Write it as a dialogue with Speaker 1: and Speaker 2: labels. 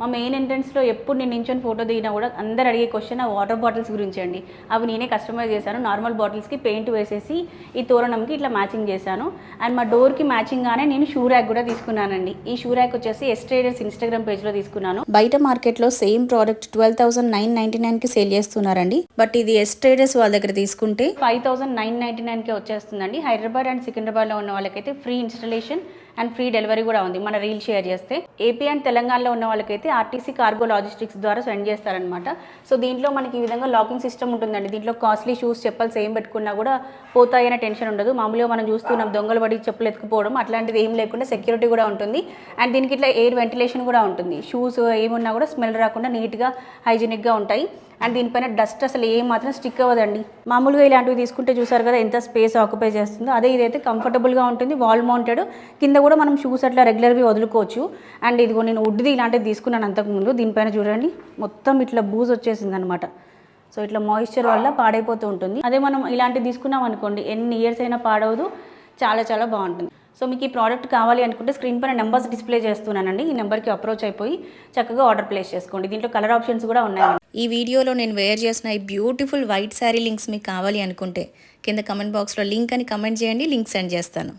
Speaker 1: మా మెయిన్ ఎంట్రన్స్లో ఎప్పుడు నేను నించొని ఫోటో దిగినా కూడా అందరు అడిగే క్వశ్చన్ ఆ వాటర్ బాటిల్స్ గురించి అండి. అవి నేనే కస్టమైజ్ చేశాను. నార్మల్ బాటిల్స్కి పెయింట్ వేసేసి ఈ తోరణంకి ఇట్లా మ్యాచింగ్ చేశాను. అండ్ మా డోర్కి మ్యాచింగ్గానే నేను షూ ర్యాక్ కూడా తీసుకున్నానండి. ఈ షూ ర్యాక్ వచ్చేసి ఎస్ట్రేడర్స్ ఇన్స్టాగ్రామ్ పేజ్లో తీసుకున్నాను.
Speaker 2: బయట మార్కెట్లో same product twelve thousand nine ninety నైన్కి సేల్ చేస్తున్నారండి. బట్ ఇది ఎస్ ట్రేడర్స్ వాళ్ళ దగ్గర తీసుకుంటే
Speaker 1: ఫైవ్ థౌసండ్ నైన్ నైంటీ నైన్కి వచ్చేస్తుందండి. హైదరాబాద్ అండ్ సికింద్రాబాద్లో ఉన్న వాళ్ళకైతే free installation and free delivery కూడా ఉంది. మన రీల్ షేర్ చేస్తే. ఏపీ అండ్ తెలంగాణలో ఉన్న వాళ్ళకైతే ఆర్టీసీ కార్గో లాజిస్టిక్స్ ద్వారా సెండ్ చేస్తారనమాట సో దీంట్లో మనకి ఈ విధంగా లాకింగ్ సిస్టమ్ ఉంటుందండి. దీంట్లో కాస్ట్లీ షూస్ చెప్పల్స్ ఏం పెట్టుకున్నా కూడా పోతాయనే టెన్షన్ ఉండదు. మామూలుగా మనం చూస్తున్నాం దొంగలు పడి చెప్పులు ఎత్తుకుపోవడం అట్లాంటిది ఏం లేకుండా సెక్యూరిటీ కూడా ఉంటుంది. అండ్ దీనికి ఇట్లా ఎయిర్ వెంటిలేషన్ కూడా ఉంటుంది. షూస్ ఏమున్నా కూడా స్మెల్ రాకుండా నీట్గా హైజీనిక్గా ఉంటాయి. అండ్ దీనిపైన డస్ట్ అసలు ఏం మాత్రం స్టిక్ అవ్వదండి. మామూలుగా ఇలాంటివి తీసుకుంటే చూసారు కదా ఎంత స్పేస్ ఆక్యుపై చేస్తుందో. అదే ఇదైతే కంఫర్టబుల్గా ఉంటుంది వాల్ మౌంటెడ్. కింద కూడా మనం షూస్ అట్లా రెగ్యులర్వి వదులుకోవచ్చు. అండ్ ఇదిగో నేను వుడ్ది ఇలాంటిది తీసుకున్నాను అంతకుముందు. దీనిపైన చూడండి మొత్తం ఇట్లా బూజ్ వచ్చేసింది అనమాట సో ఇట్లా మాయిశ్చర్ వల్ల పాడైపోతూ ఉంటుంది. అదే మనం ఇలాంటివి తీసుకున్నాం అనుకోండి ఎన్ని ఇయర్స్ అయినా పాడవదు. చాలా చాలా బాగుంటుంది. సో మీకు ఈ ప్రోడక్ట్ కావాలి అనుకుంటే స్క్రీన్ పైన నెంబర్స్ డిస్ప్లే చేస్తున్నానండి. ఈ నెంబర్కి అప్రోచ్ అయిపోయి చక్కగా ఆర్డర్ ప్లేస్ చేసుకోండి. దీంట్లో కలర్ ఆప్షన్స్ కూడా ఉన్నాయి.
Speaker 2: ఈ వీడియోలో నేను వేర్ చేసిన ఈ బ్యూటిఫుల్ వైట్ శారీ లింక్స్ మీకు కావాలి అనుకుంటే కింద కమెంట్ బాక్స్లో లింక్ అని కమెంట్ చేయండి లింక్ సెండ్ చేస్తాను.